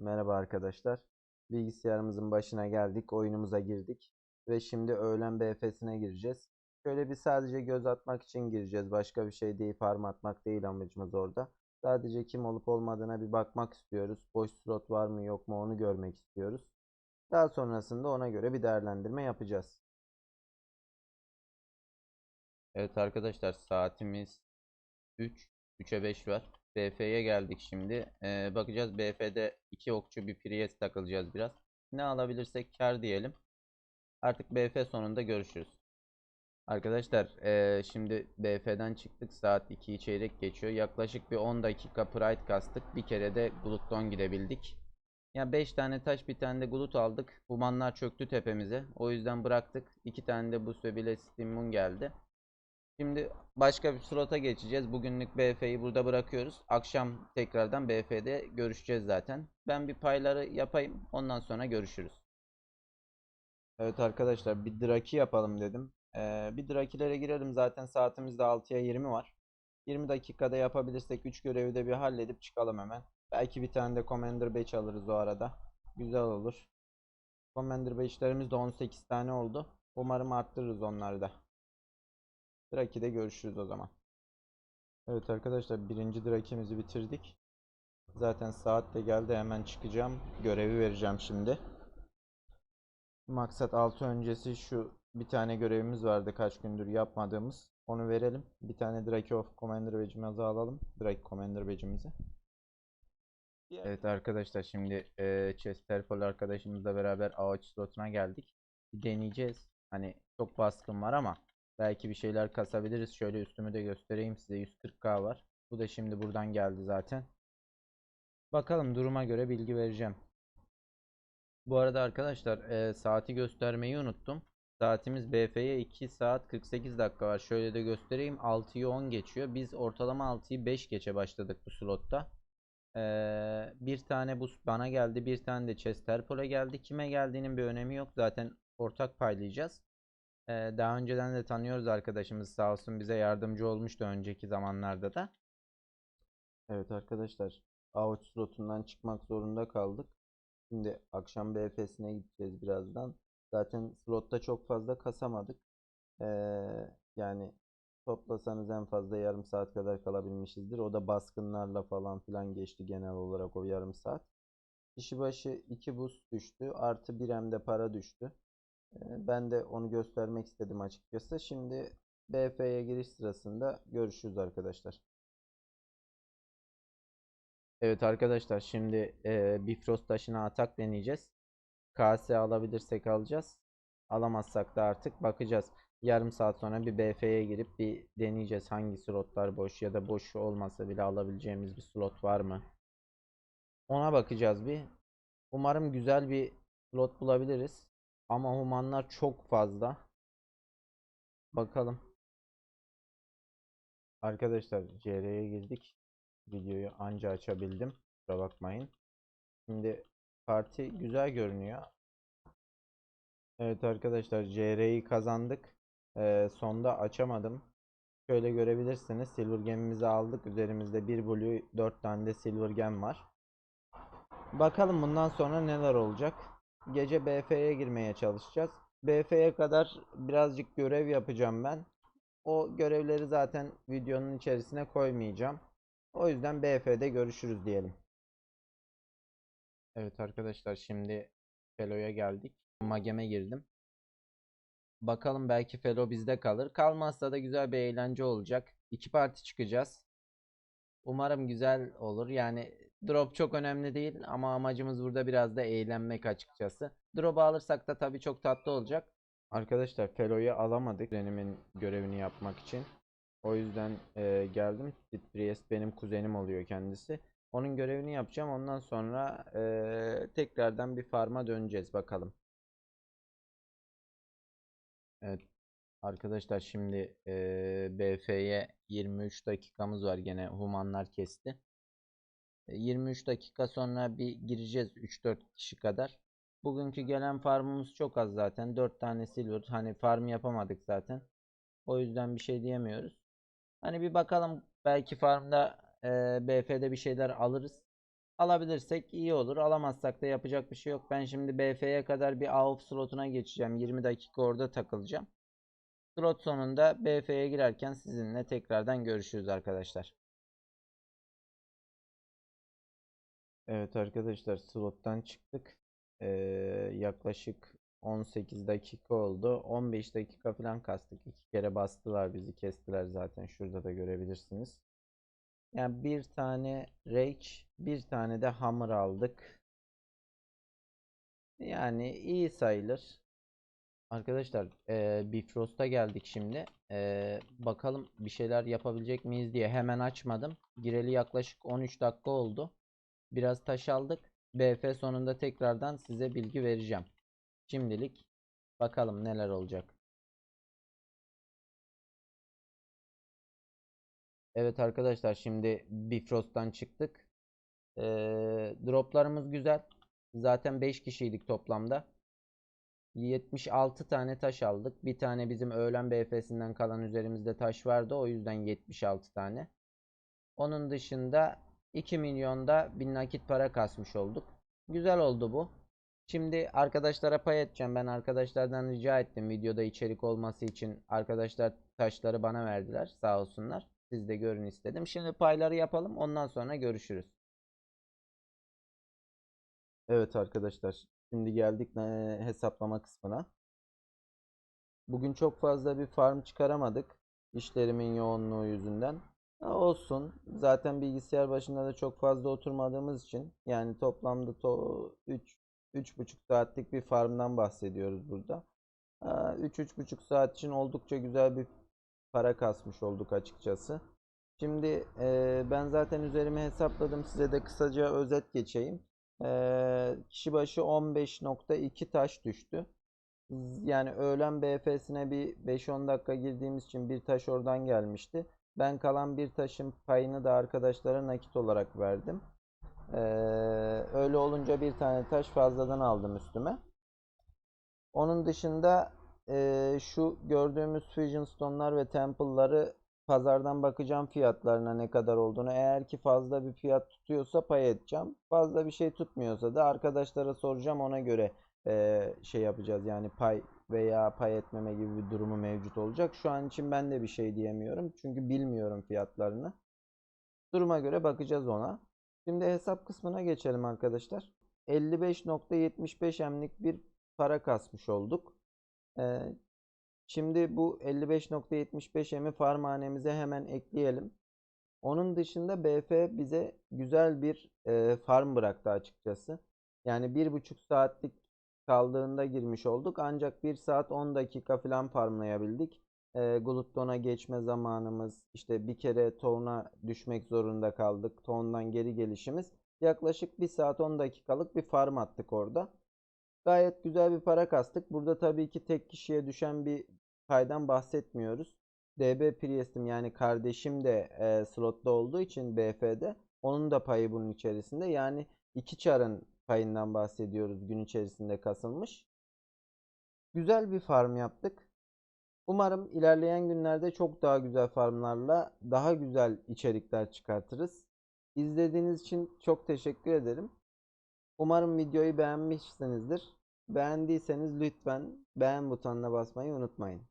Merhaba arkadaşlar. Bilgisayarımızın başına geldik, oyunumuza girdik ve şimdi öğlen BF'sine gireceğiz. Şöyle bir sadece göz atmak için gireceğiz. Başka bir şey değil, farm atmak değil amacımız orada. Sadece kim olup olmadığına bir bakmak istiyoruz. Boş slot var mı yok mu onu görmek istiyoruz. Daha sonrasında ona göre bir değerlendirme yapacağız. Evet arkadaşlar saatimiz 3. 3'e 5 var. BF'ye geldik şimdi. Ee, bakacağız BF'de iki okçu bir Priest takılacağız biraz. Ne alabilirsek kar diyelim. Artık BF sonunda görüşürüz. Arkadaşlar ee, şimdi BF'den çıktık. Saat 2'yi çeyrek geçiyor. Yaklaşık bir 10 dakika Pride kastık. Bir kere de Glutton gidebildik. Ya 5 tane taş bir tane de Glut aldık. Humanlar çöktü tepemize. O yüzden bıraktık. 2 tane de ve Blessed Moon geldi. Şimdi başka bir slota geçeceğiz. Bugünlük BF'yi burada bırakıyoruz. Akşam tekrardan BF'de görüşeceğiz zaten. Ben bir payları yapayım. Ondan sonra görüşürüz. Evet arkadaşlar bir Draki yapalım dedim. Ee, bir Drakilere girelim zaten saatimizde 6'ya 20 var. 20 dakikada yapabilirsek 3 görevi de bir halledip çıkalım hemen. Belki bir tane de Commander Badge alırız o arada. Güzel olur. Commander Badge'lerimiz de 18 tane oldu. Umarım arttırırız onları da. Draki'de görüşürüz o zaman. Evet arkadaşlar birinci Draki'mizi bitirdik. Zaten saat de geldi hemen çıkacağım. Görevi vereceğim şimdi. Maksat 6 öncesi şu bir tane görevimiz vardı kaç gündür yapmadığımız. Onu verelim. Bir tane Drake of Commander Badge'imizi alalım. Drake Commander Badge'imizi. Evet arkadaşlar şimdi e, Chesterfol arkadaşımızla beraber ağaç slotuna geldik. Deneyeceğiz. Hani çok baskın var ama belki bir şeyler kasabiliriz. Şöyle üstümü de göstereyim size. 140k var. Bu da şimdi buradan geldi zaten. Bakalım duruma göre bilgi vereceğim. Bu arada arkadaşlar e, saati göstermeyi unuttum. Saatimiz BF'ye 2 saat 48 dakika var. Şöyle de göstereyim. 6'yı 10 geçiyor. Biz ortalama 6'yı 5 geçe başladık bu slotta. Ee, bir tane bu bana geldi. Bir tane de Chesterpol'e geldi. Kime geldiğinin bir önemi yok. Zaten ortak paylayacağız. Daha önceden de tanıyoruz arkadaşımız sağ olsun bize yardımcı olmuştu önceki zamanlarda da. Evet arkadaşlar. Avuç slotundan çıkmak zorunda kaldık. Şimdi akşam BF'sine gideceğiz birazdan. Zaten slotta çok fazla kasamadık. Ee, yani toplasanız en fazla yarım saat kadar kalabilmişizdir. O da baskınlarla falan filan geçti genel olarak o yarım saat. Kişi başı 2 boost düştü. Artı 1 hem de para düştü. Ben de onu göstermek istedim açıkçası. Şimdi BF'ye giriş sırasında görüşürüz arkadaşlar. Evet arkadaşlar şimdi e, Bifrost taşına atak deneyeceğiz. KS alabilirsek alacağız. Alamazsak da artık bakacağız. Yarım saat sonra bir BF'ye girip bir deneyeceğiz hangi slotlar boş ya da boş olmasa bile alabileceğimiz bir slot var mı? Ona bakacağız bir. Umarım güzel bir slot bulabiliriz. Ama humanlar çok fazla. Bakalım. Arkadaşlar CR'ye girdik. Videoyu anca açabildim. Kusura bakmayın. Şimdi parti güzel görünüyor. Evet arkadaşlar CR'yi kazandık. Ee, sonda açamadım. Şöyle görebilirsiniz. Silver gemimizi aldık. Üzerimizde 1 blue 4 tane de silver gem var. Bakalım bundan sonra neler olacak. Gece BF'ye girmeye çalışacağız. BF'ye kadar birazcık görev yapacağım ben. O görevleri zaten videonun içerisine koymayacağım. O yüzden BF'de görüşürüz diyelim. Evet arkadaşlar şimdi Felo'ya geldik. Magem'e girdim. Bakalım belki Felo bizde kalır. Kalmazsa da güzel bir eğlence olacak. İki parti çıkacağız. Umarım güzel olur. Yani drop çok önemli değil ama amacımız burada biraz da eğlenmek açıkçası. Drop'u alırsak da tabii çok tatlı olacak. Arkadaşlar Felo'yu alamadık. Kuzenimin görevini yapmak için. O yüzden e, geldim. Sid Priest benim kuzenim oluyor kendisi. Onun görevini yapacağım. Ondan sonra e, tekrardan bir farma döneceğiz bakalım. Evet arkadaşlar şimdi eee BF'ye 23 dakikamız var gene humanlar kesti. E, 23 dakika sonra bir gireceğiz 3-4 kişi kadar. Bugünkü gelen farmımız çok az zaten. 4 tane silver. Hani farm yapamadık zaten. O yüzden bir şey diyemiyoruz. Hani bir bakalım belki farmda eee BF'de bir şeyler alırız. Alabilirsek iyi olur. Alamazsak da yapacak bir şey yok. Ben şimdi BF'ye kadar bir AOF slotuna geçeceğim. 20 dakika orada takılacağım. Slot sonunda BF'ye girerken sizinle tekrardan görüşürüz arkadaşlar. Evet arkadaşlar slottan çıktık. Ee, yaklaşık 18 dakika oldu. 15 dakika falan kastık. İki kere bastılar bizi kestiler zaten. Şurada da görebilirsiniz. Yani bir tane Rage, bir tane de Hammer aldık. Yani iyi sayılır. Arkadaşlar eee Bifrost'a geldik şimdi. Eee, bakalım bir şeyler yapabilecek miyiz diye hemen açmadım. Gireli yaklaşık 13 dakika oldu. Biraz taş aldık. BF sonunda tekrardan size bilgi vereceğim. Şimdilik bakalım neler olacak. Evet arkadaşlar şimdi Bifrost'tan çıktık. Eee, droplarımız güzel. Zaten 5 kişiydik toplamda. 76 tane taş aldık. Bir tane bizim öğlen BF'sinden kalan üzerimizde taş vardı. O yüzden 76 tane. Onun dışında 2 milyonda bir nakit para kasmış olduk. Güzel oldu bu. Şimdi arkadaşlara pay edeceğim. Ben arkadaşlardan rica ettim videoda içerik olması için. Arkadaşlar taşları bana verdiler. Sağ olsunlar. Siz de görün istedim. Şimdi payları yapalım. Ondan sonra görüşürüz. Evet arkadaşlar. Şimdi geldik eee, hesaplama kısmına. Bugün çok fazla bir farm çıkaramadık. İşlerimin yoğunluğu yüzünden. Olsun. Zaten bilgisayar başında da çok fazla oturmadığımız için yani toplamda to 3 3,5 saatlik bir farmdan bahsediyoruz burada. 3-3,5 saat için oldukça güzel bir para kasmış olduk açıkçası. Şimdi eee, ben zaten üzerime hesapladım. Size de kısaca özet geçeyim. Eee, kişi başı 15.2 taş düştü. Yani öğlen BF'sine bir 5-10 dakika girdiğimiz için bir taş oradan gelmişti. Ben kalan bir taşın payını da arkadaşlara nakit olarak verdim. Eee, öyle olunca bir tane taş fazladan aldım üstüme. Onun dışında eee, şu gördüğümüz Fusion Stone'lar ve Temple'ları pazardan bakacağım fiyatlarına ne kadar olduğunu. Eğer ki fazla bir fiyat tutuyorsa pay edeceğim. Fazla bir şey tutmuyorsa da arkadaşlara soracağım ona göre eee, şey yapacağız. Yani pay veya pay etmeme gibi bir durumu mevcut olacak. Şu an için ben de bir şey diyemiyorum. Çünkü bilmiyorum fiyatlarını. Duruma göre bakacağız ona. Şimdi hesap kısmına geçelim arkadaşlar. 55.75 emlik bir para kasmış olduk. Ee, şimdi bu 55.75 emi farmhanemize hemen ekleyelim. Onun dışında BF bize güzel bir e, farm bıraktı açıkçası. Yani bir buçuk saatlik kaldığında girmiş olduk. Ancak 1 saat 10 dakika falan farmlayabildik. E, Glutton'a geçme zamanımız, işte bir kere Town'a düşmek zorunda kaldık. Town'dan geri gelişimiz. Yaklaşık 1 saat 10 dakikalık bir farm attık orada. Gayet güzel bir para kastık. Burada tabii ki tek kişiye düşen bir paydan bahsetmiyoruz. DB Priest'im yani kardeşim de e, slotta olduğu için BF'de onun da payı bunun içerisinde. Yani iki çarın payından bahsediyoruz gün içerisinde kasılmış. Güzel bir farm yaptık. Umarım ilerleyen günlerde çok daha güzel farmlarla daha güzel içerikler çıkartırız. İzlediğiniz için çok teşekkür ederim. Umarım videoyu beğenmişsinizdir. Beğendiyseniz lütfen beğen butonuna basmayı unutmayın.